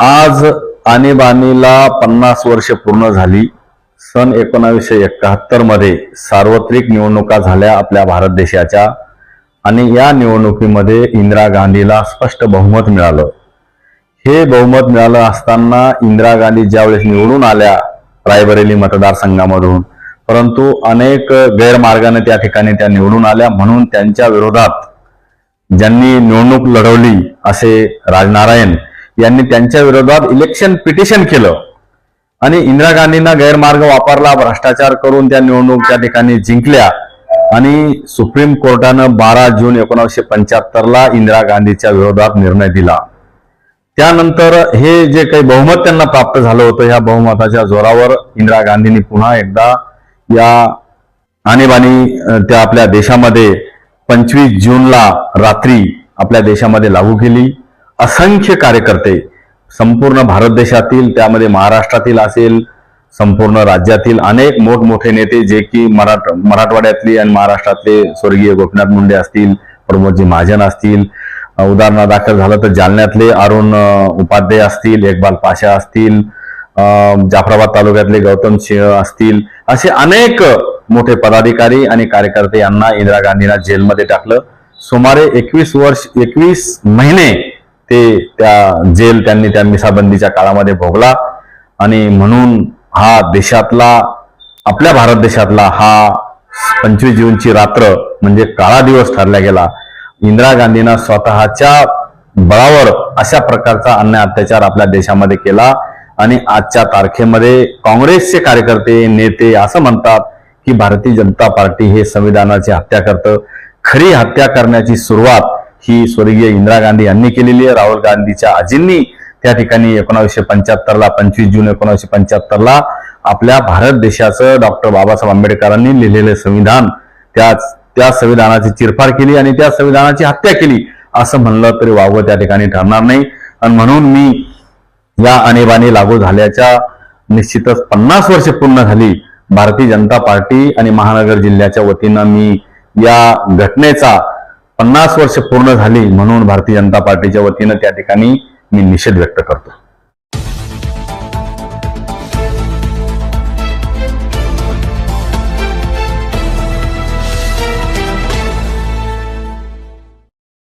आज आणीबाणीला पन्नास वर्ष पूर्ण झाली. सन एकोणावीसशे एकाहत्तरमध्ये सार्वत्रिक निवडणुका झाल्या आपल्या भारत देशाच्या. आणि या निवडणुकीमध्ये इंदिरा गांधीला स्पष्ट बहुमत मिळालं. हे बहुमत मिळालं असताना इंदिरा गांधी ज्यावेळेस निवडून आल्या रायबरेली मतदारसंघामधून परंतु अनेक गैरमार्गाने त्या ठिकाणी त्या निवडून आल्या. म्हणून त्यांच्या विरोधात ज्यांनी निवडणूक लढवली असे राजनारायण यांनी त्यांच्या विरोधात इलेक्शन पिटिशन केलं. आणि इंदिरा गांधींना गैरमार्ग वापरला भ्रष्टाचार करून त्या निवडणूक त्या ठिकाणी जिंकल्या. आणि सुप्रीम कोर्टानं बारा जून एकोणीसशे पंच्याहत्तरला इंदिरा गांधीच्या विरोधात निर्णय दिला. त्यानंतर हे जे काही बहुमत त्यांना प्राप्त झालं होतं ह्या बहुमताच्या जोरावर इंदिरा गांधींनी पुन्हा एकदा या आणीबाणी त्या आपल्या देशामध्ये पंचवीस जूनला रात्री आपल्या देशामध्ये लागू केली. असंख्य कार्यकर्ते संपूर्ण भारत देशातील त्यामध्ये महाराष्ट्रातील असेल संपूर्ण राज्यातील अनेक मोठमोठे नेते जे की मराठ मराठवाड्यातली आणि महाराष्ट्रातले स्वर्गीय गोपीनाथ मुंडे असतील प्रमोदजी महाजन असतील उदाहरणादाखल झालं तर जालन्यातले अरुण उपाध्याय असतील एकबाल पाशा असतील जाफराबाद तालुक्यातले गौतम सिंह असतील असे अनेक मोठे पदाधिकारी आणि कार्यकर्ते यांना इंदिरा गांधींना जेलमध्ये टाकलं. सुमारे एकवीस वर्ष एकवीस महिने ते त्या जेल त्यांनी त्या मिसाबंदीच्या काळामध्ये भोगला. आणि म्हणून हा देशातला आपल्या भारत देशातला हा पंचवीस जूनची रात्र म्हणजे काळा दिवस ठरला गेला. इंदिरा गांधींना स्वतःच्या बळावर अशा प्रकारचा अन्याय अत्याचार आपल्या देशामध्ये केला. आणि आजच्या तारखेमध्ये काँग्रेसचे कार्यकर्ते नेते असं म्हणतात की भारतीय जनता पार्टी हे संविधानाची हत्या करतं. खरी हत्या करण्याची सुरुवात ही स्वर्गीय इंदिरा गांधी यांनी केलेली आहे. राहुल गांधीच्या आजींनी त्या ठिकाणी एकोणावीसशे पंच्याहत्तरला पंचवीस जून एकोणावीसशे पंच्याहत्तरला आपल्या भारत देशाचं डॉक्टर बाबासाहेब आंबेडकरांनी लिहिलेलं संविधान त्याच त्या संविधानाची चिरफाड केली आणि त्या संविधानाची हत्या केली असं म्हणलं तरी वावं त्या ठिकाणी ठरणार नाही. आणि म्हणून मी या आणीबाणी लागू झाल्याच्या निश्चितच पन्नास वर्ष पूर्ण झाली भारतीय जनता पार्टी आणि महानगर जिल्ह्याच्या वतीनं मी या घटनेचा पन्नास वर्ष पूर्ण झाली म्हणून भारतीय जनता पार्टीच्या वतीनं त्या ठिकाणी मी निषेध व्यक्त करतो.